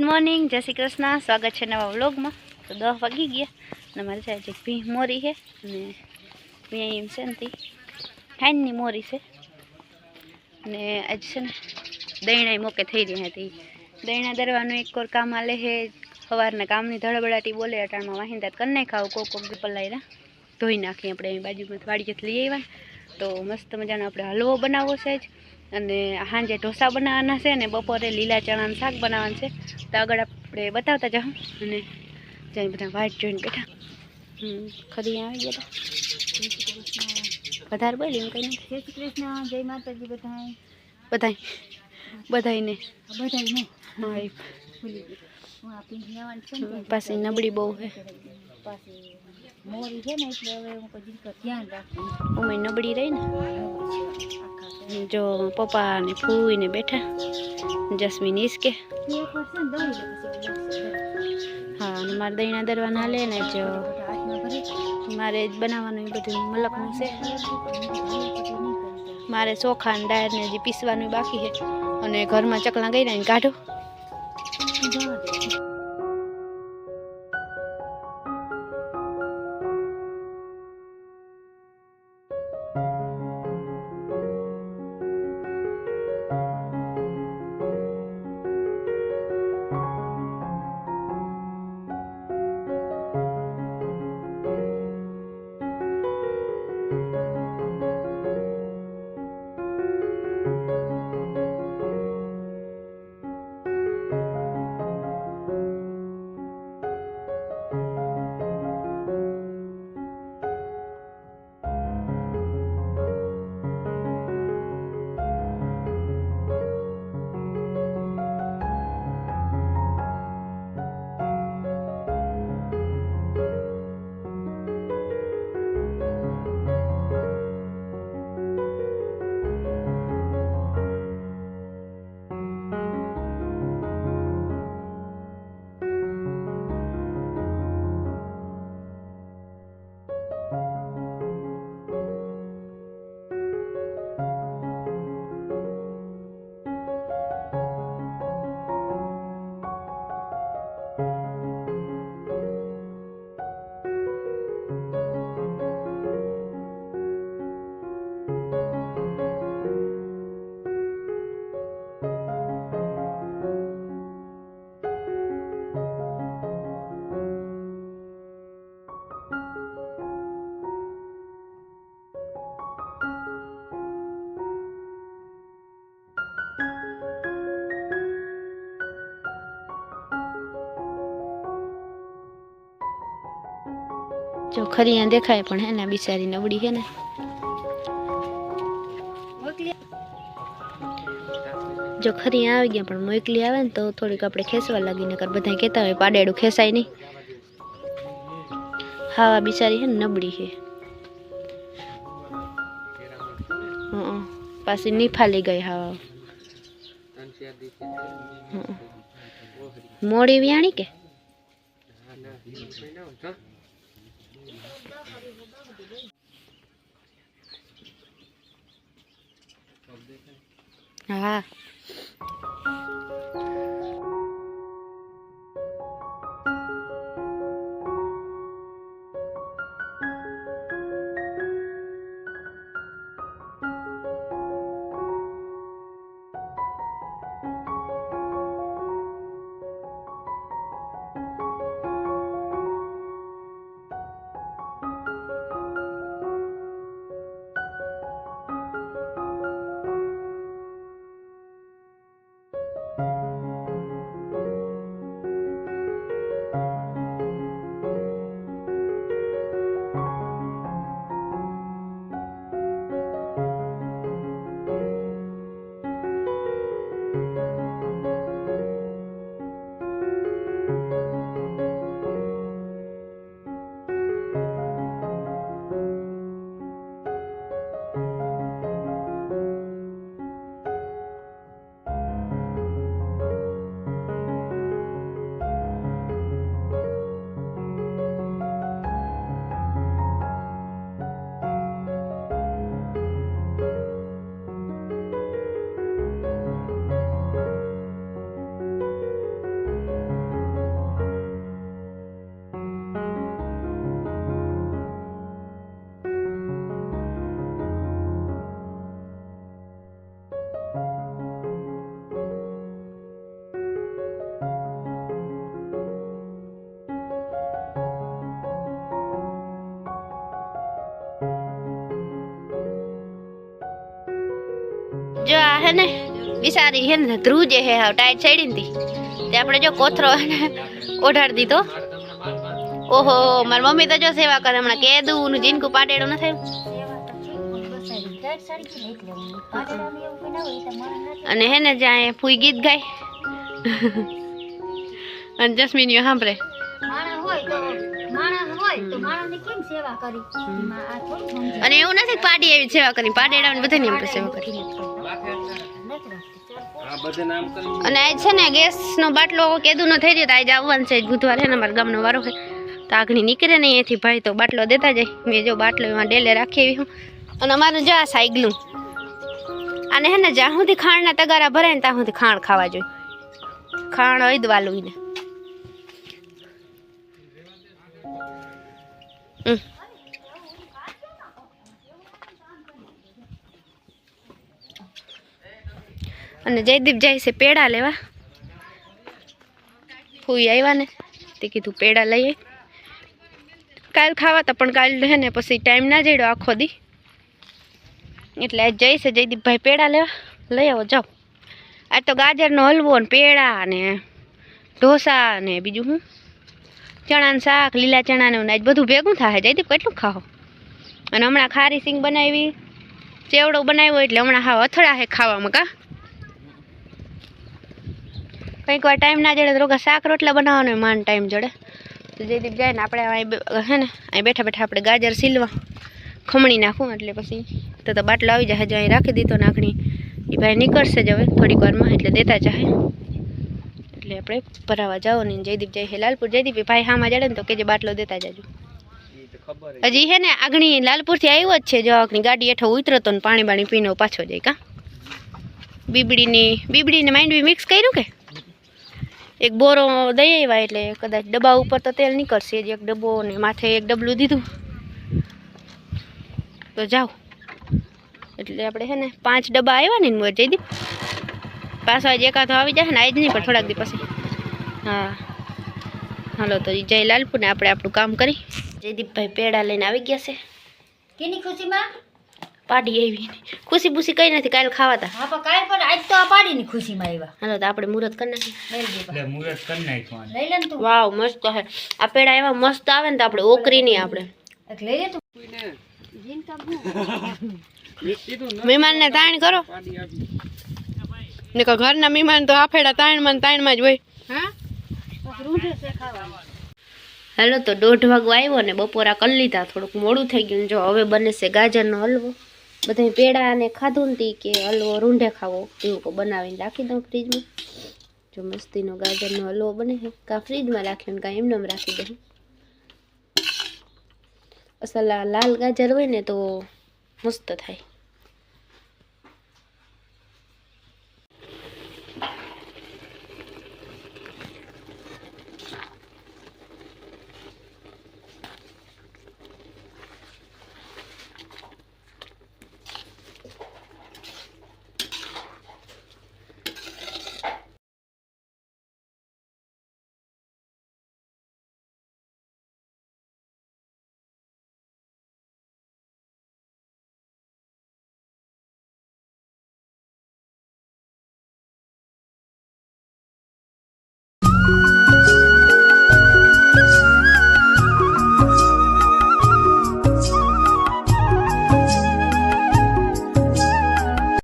Good morning જય શ્રી કૃષ્ણ. સ્વાગત છે નવા વ્લોગમાં. તો દસ વાગી ગયા અને મારે છે જે ભી મોરી છે અને ભી એમ છે ને ખાંડની મોરી છે. અને આજ છે ને દૈણા મોકે થઈ રહી હતી. દૈણા દરવાનું એક કોર કામ આલે છે સવારના કામની ધડબડાટી બોલે, અટાણમાં વાહિંદા કરી નાખાવ કોક કોક પલાયરા ધોઈ નાખીએ આપણે બાજુમાં વાડીએથી લઈ આવ્યા તો મસ્ત મજાનો આપણે હલવો બનાવવો છે જ અને સાંજે ઢોસા બનાવવાના છે ને બપોરે લીલા ચણાનું શાક બનાવવાનું છે. તો આગળ આપણે બતાવતા જાઉં અને ત્યાં બધા વાટ જોઈને બેઠા. ખરી આવી ગયા. વધારે બોલી એમ કંઈ જય શ્રી કૃષ્ણ જય માતાજી બધાય. બધાય. બધાયને. બધાને હા ત્યાં નબળી બહુ છે. મોરી છે ને એટલે હવે હું ધ્યાન રાખું. ઉમે નબળી રહી ને. જો પપ્પા ને ફૂઈને બેઠા, જસ્મીન ઈસકે. લે. હા, અને મારે દહીંના દરવાના હાલે ને જો મારે બનાવવાનું બધું મલકનું છે. મારે ચોખા ને ડાયર ને હજી પીસવાનું બાકી છે. અને ઘરમાં ચકલા ગઈ ને કાઢો જો ખરી અહીંયા દેખાય પણ હે ને બિચારી નબળી છે ને. મોકલી. જો ખરી અહીંયા આવી ગયા પણ મોકલી આવે ને તો થોડીક આપણે ખેંચવા લાગી નકર બધા કહેતા હોય પાડેડું ખેંચાય નહીં. હા બિચારી છે ને નબળી છે હં પાછી નિફાલી ગઈ હા હં. મોડી વ્યાણી કે? હા ને બિસારી હે ને ધ્રુવ જે હે, હાવ ટાઈટ ચડી હતી તે. આપણે જો કોથરો ઓઢાડી દીધો. ઓહો, મારી મમ્મી તો જો સેવા કરે, હમણાં કેદું નું જીનકું પાટેડું ન થયું. અને હે ને જ્યાં ફૂઈ ગીત ગાય. અને જસ્મીન સાંભળે. અને એવું નથી પાડી એવી સેવા કરી પાટેડાની બધાની એમ સેવા કરી. અને આજ છે ને ગેસનો બાટલો કેદું ન થઈ રહ્યો તો આજે આવવાનું છે બુધવાર ને અમારા ગામનો વારો છે. તો આગળ નીકળે નહીં એથી ભાઈ તો બાટલો દેતા જાય. મેં જો બાટલો એમાં ડેલે રાખી આવી હું. અને અમારું જો આ સાયગલું. અને હે ને જ્યાં સુધી ખાંડના તગારા ભરાય ને ત્યાં સુધી ખાંડ ખાવા જોઈએ. ખાંડ હૈદવાલું ને. અને જયદીપ જાય છે પેડા લેવા. ફૂઈ આવ્યા ને. તે કીધું પેડા લઈએ. કાલ ખાવા હતા, પણ કાલ રહે ને પછી ટાઈમ ના જડ્યો આખો દી. એટલે આજ જઈશે જયદીપભાઈ પેડા લેવા. લઈ આવો, જાઓ. આજ તો ગાજરનો હલવો ને પેડા ને ઢોસા ને બીજું શું? ચણાનું શાક, લીલા ચણાનું ને બધું ભેગું થાય જયદીપ કેટલું ખાઓ અને હમણાં ખારી સિંગ બનાવી, ચેવડો બનાવ્યો એટલે હમણાં હા અથડા હે ખાવામાં કા. કંઈક વાર ટાઈમ ના જડે રોગા શાક રોટલા બનાવવાનો માન ટાઈમ જડે. તો જયદીપ જાય ને આપણે અહીં હે ને, અહીં બેઠા બેઠા આપણે ગાજર સીલવા. ખમણી નાખું એટલે પછી તો તો બાટલો આવી જાય, હજુ અહીં રાખી દીધો નાખણી. એ ભાઈ નીકળશે જ હવે, થોડીક વારમાં, એટલે દેતા ચાહે એટલે આપણે ભરાવા જાઓ ને જયદીપ જાય લાલપુર. જયદીપ ભાઈ હામાં જડે ને તો કે જે બાટલો દેતા જાજો. હજી હે ને આગણી લાલપુરથી આવ્યો જ છે જો આગની ગાડી હેઠો ઉતરતો ને પાણી બાણી પીને પાછો જાય કા. બીબડીની બીબડીને માંડવી મિક્સ કર્યું કે? એક બોરો દઈ આવ્યા એટલે કદાચ ડબ્બા ઉપર તો તેલ નીકળશે જ એક ડબ્બો ને માથે એક ડબલું દીધું. તો જાઓ. એટલે આપણે છે ને પાંચ ડબ્બા આવ્યા ને જયદીપ. પાછો આજ એકાદો આવી જાય ને આજ નહીં પણ થોડાક દી પછી. હા. હાલો તો જય લાલપુર ને આપણે આપણું કામ કરી. જયદીપભાઈ પેડા લઈને આવી ગયા છે. કેની ખુશીમાં? પાડી આવી. ખુશી બુશી કઈ નથી કાલે ખાવા તા હા પણ કાંઈ પણ આજ તો આ પાડીની ખુશીમાં આવ્યા. હાલો તો આપણે મુહૂર્ત કરી નાખીએ. મુહૂર્ત કરી નાખવાનું. લઈ લે તું. વાવ મસ્ત હે. આ પેડા એવા મસ્ત આવે ને તો આપણે ઓકરી ની આપણે. લઈ લે તું. મહેમાનને તાણ કરો. ને કે ઘરના મહેમાન તો આફેડા તાણમાં તાણમાં જ હોય. હા? રૂંઢે છે ખાવાનું. હાલો તો દોઢ વાગો આવ્યો ને બપોરા કરી લીધા. થોડુંક મોડું થઈ ગયું જો હવે બને છે ગાજરનો હલવો. બધા પેડા ને ખાધું ને તી કે હલવો રૂંઢે ખાવો. એવું બનાવીને રાખી દઉં ફ્રીજમાં જો મસ્તીનો ગાજરનો હલવો બને છે. કાં ફ્રીજમાં રાખ્યો ને કાં એમને એમ રાખી દઉં અસલ આ લાલ ગાજર હોય ને તો મસ્ત થાય.